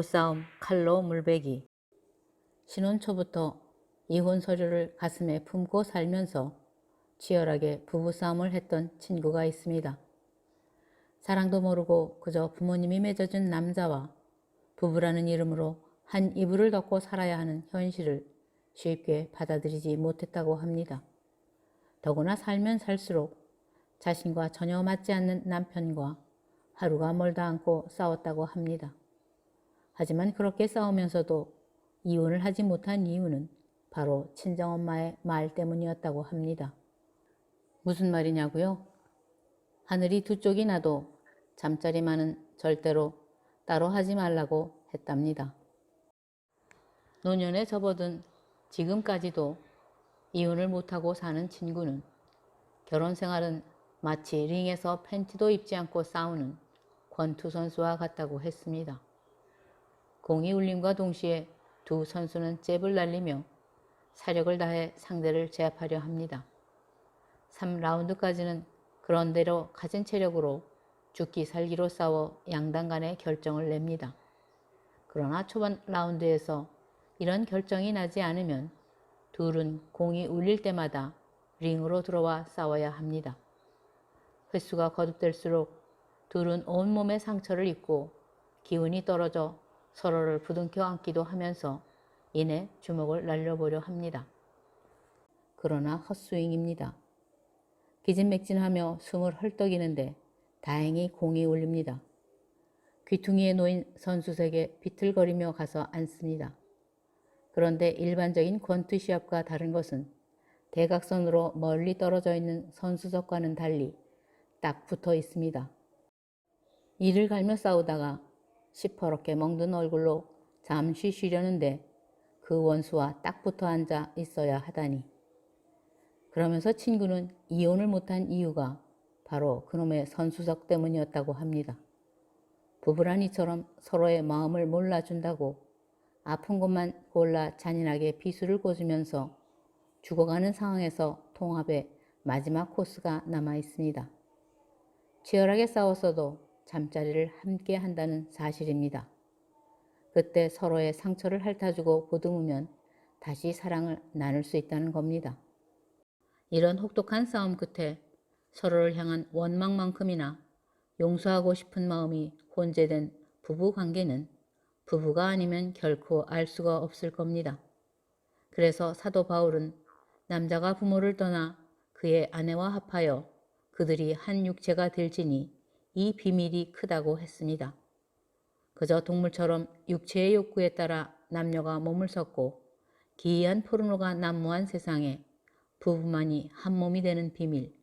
부부싸움 칼로 물베기 신혼 초부터 이혼 서류를 가슴에 품고 살면서 치열하게 부부싸움을 했던 친구가 있습니다. 사랑도 모르고 그저 부모님이 맺어준 남자와 부부라는 이름으로 한 이불을 덮고 살아야 하는 현실을 쉽게 받아들이지 못했다고 합니다. 더구나 살면 살수록 자신과 전혀 맞지 않는 남편과 하루가 멀다 않고 싸웠다고 합니다. 하지만 그렇게 싸우면서도 이혼을 하지 못한 이유는 바로 친정엄마의 말 때문이었다고 합니다. 무슨 말이냐고요? 하늘이 두 쪽이 나도 잠자리만은 절대로 따로 하지 말라고 했답니다. 노년에 접어든 지금까지도 이혼을 못하고 사는 친구는 결혼 생활은 마치 링에서 팬티도 입지 않고 싸우는 권투 선수와 같다고 했습니다. 공이 울림과 동시에 두 선수는 잽을 날리며 사력을 다해 상대를 제압하려 합니다. 3라운드까지는 그런대로 가진 체력으로 죽기 살기로 싸워 양당 간의 결정을 냅니다. 그러나 초반 라운드에서 이런 결정이 나지 않으면 둘은 공이 울릴 때마다 링으로 들어와 싸워야 합니다. 횟수가 거듭될수록 둘은 온몸에 상처를 입고 기운이 떨어져 서로를 부둥켜 안기도 하면서 이내 주먹을 날려보려 합니다. 그러나 헛스윙입니다. 기진맥진하며 숨을 헐떡이는데 다행히 공이 울립니다. 귀퉁이에 놓인 선수색에 비틀거리며 가서 앉습니다. 그런데 일반적인 권투 시합과 다른 것은 대각선으로 멀리 떨어져 있는 선수석과는 달리 딱 붙어 있습니다. 이를 갈며 싸우다가 시퍼렇게 멍든 얼굴로 잠시 쉬려는데 그 원수와 딱 붙어 앉아 있어야 하다니. 그러면서 친구는 이혼을 못한 이유가 바로 그놈의 선수석 때문이었다고 합니다. 부부란 이처럼 서로의 마음을 몰라준다고 아픈 곳만 골라 잔인하게 비수를 꽂으면서 죽어가는 상황에서 통합의 마지막 코스가 남아 있습니다. 치열하게 싸웠어도 잠자리를 함께 한다는 사실입니다. 그때 서로의 상처를 핥아주고 보듬으면 다시 사랑을 나눌 수 있다는 겁니다. 이런 혹독한 싸움 끝에 서로를 향한 원망만큼이나 용서하고 싶은 마음이 혼재된 부부 관계는 부부가 아니면 결코 알 수가 없을 겁니다. 그래서 사도 바울은 남자가 부모를 떠나 그의 아내와 합하여 그들이 한 육체가 될지니 이 비밀이 크다고 했습니다. 그저 동물처럼 육체의 욕구에 따라 남녀가 몸을 섞고 기이한 포르노가 난무한 세상에 부부만이 한 몸이 되는 비밀,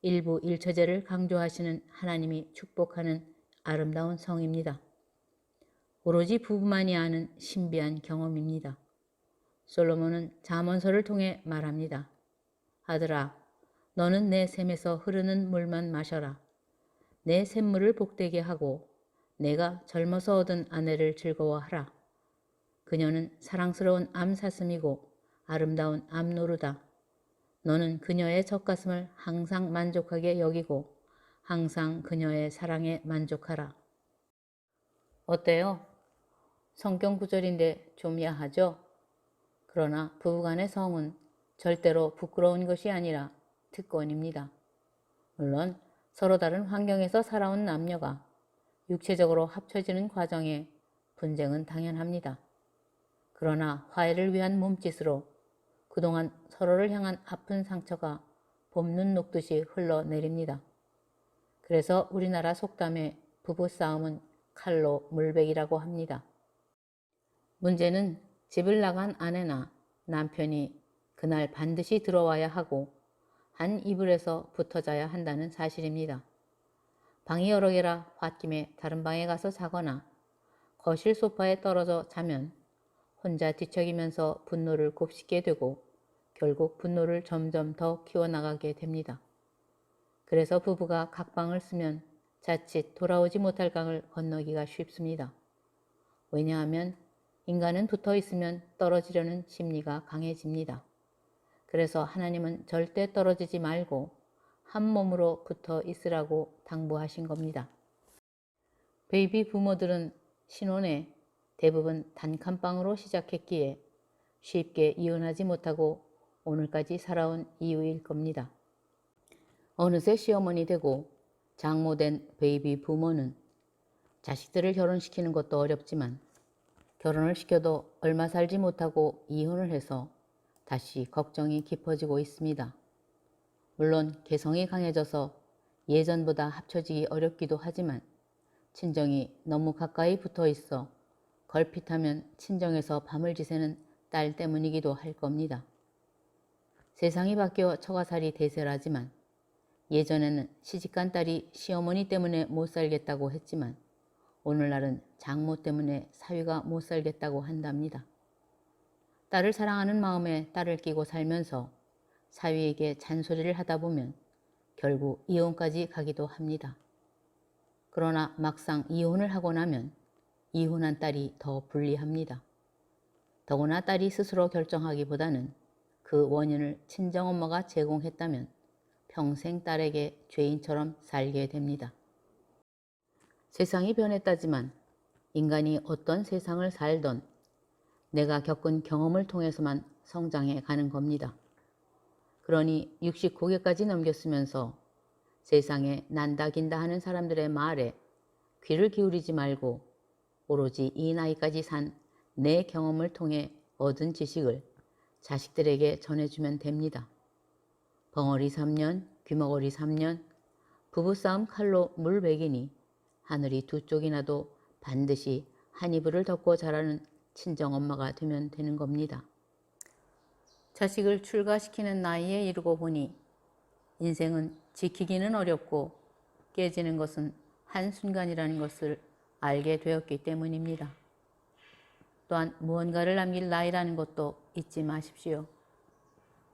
일부 일처제를 강조하시는 하나님이 축복하는 아름다운 성입니다. 오로지 부부만이 아는 신비한 경험입니다. 솔로몬은 자문서를 통해 말합니다. 아들아, 너는 내 샘에서 흐르는 물만 마셔라. 내 샘물을 복되게 하고 내가 젊어서 얻은 아내를 즐거워하라. 그녀는 사랑스러운 암사슴이고 아름다운 암노루다. 너는 그녀의 젖가슴을 항상 만족하게 여기고 항상 그녀의 사랑에 만족하라. 어때요? 성경 구절인데 좀 야하죠? 그러나 부부간의 성은 절대로 부끄러운 것이 아니라 특권입니다. 물론 서로 다른 환경에서 살아온 남녀가 육체적으로 합쳐지는 과정에 분쟁은 당연합니다. 그러나 화해를 위한 몸짓으로 그동안 서로를 향한 아픈 상처가 봄눈 녹듯이 흘러내립니다. 그래서 우리나라 속담에 부부싸움은 칼로 물베기라고 합니다. 문제는 집을 나간 아내나 남편이 그날 반드시 들어와야 하고 한 이불에서 붙어 자야 한다는 사실입니다. 방이 여러 개라 홧김에 다른 방에 가서 자거나 거실 소파에 떨어져 자면 혼자 뒤척이면서 분노를 곱씹게 되고 결국 분노를 점점 더 키워나가게 됩니다. 그래서 부부가 각 방을 쓰면 자칫 돌아오지 못할 강을 건너기가 쉽습니다. 왜냐하면 인간은 붙어 있으면 떨어지려는 심리가 강해집니다. 그래서 하나님은 절대 떨어지지 말고 한 몸으로 붙어 있으라고 당부하신 겁니다. 베이비 부모들은 신혼에 대부분 단칸방으로 시작했기에 쉽게 이혼하지 못하고 오늘까지 살아온 이유일 겁니다. 어느새 시어머니 되고 장모된 베이비 부모는 자식들을 결혼시키는 것도 어렵지만 결혼을 시켜도 얼마 살지 못하고 이혼을 해서 다시 걱정이 깊어지고 있습니다. 물론 개성이 강해져서 예전보다 합쳐지기 어렵기도 하지만 친정이 너무 가까이 붙어 있어 걸핏하면 친정에서 밤을 지새는 딸 때문이기도 할 겁니다. 세상이 바뀌어 처가살이 대세라지만 예전에는 시집간 딸이 시어머니 때문에 못 살겠다고 했지만 오늘날은 장모 때문에 사위가 못 살겠다고 한답니다. 딸을 사랑하는 마음에 딸을 끼고 살면서 사위에게 잔소리를 하다 보면 결국 이혼까지 가기도 합니다. 그러나 막상 이혼을 하고 나면 이혼한 딸이 더 불리합니다. 더구나 딸이 스스로 결정하기보다는 그 원인을 친정엄마가 제공했다면 평생 딸에게 죄인처럼 살게 됩니다. 세상이 변했다지만 인간이 어떤 세상을 살던 내가 겪은 경험을 통해서만 성장해 가는 겁니다. 그러니 69개까지 넘겼으면서 세상에 난다 긴다 하는 사람들의 말에 귀를 기울이지 말고 오로지 이 나이까지 산 내 경험을 통해 얻은 지식을 자식들에게 전해주면 됩니다. 벙어리 3년, 귀머거리 3년, 부부싸움 칼로 물 베기니 하늘이 두 쪽이 나도 반드시 한 이불을 덮고 자라는 친정 엄마가 되면 되는 겁니다. 자식을 출가시키는 나이에 이르고 보니 인생은 지키기는 어렵고 깨지는 것은 한순간이라는 것을 알게 되었기 때문입니다. 또한 무언가를 남길 나이라는 것도 잊지 마십시오.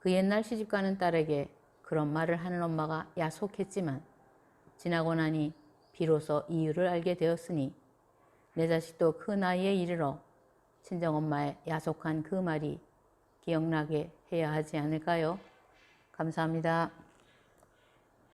그 옛날 시집가는 딸에게 그런 말을 하는 엄마가 야속했지만 지나고 나니 비로소 이유를 알게 되었으니 내 자식도 그 나이에 이르러 친정엄마의 야속한 그 말이 기억나게 해야 하지 않을까요? 감사합니다.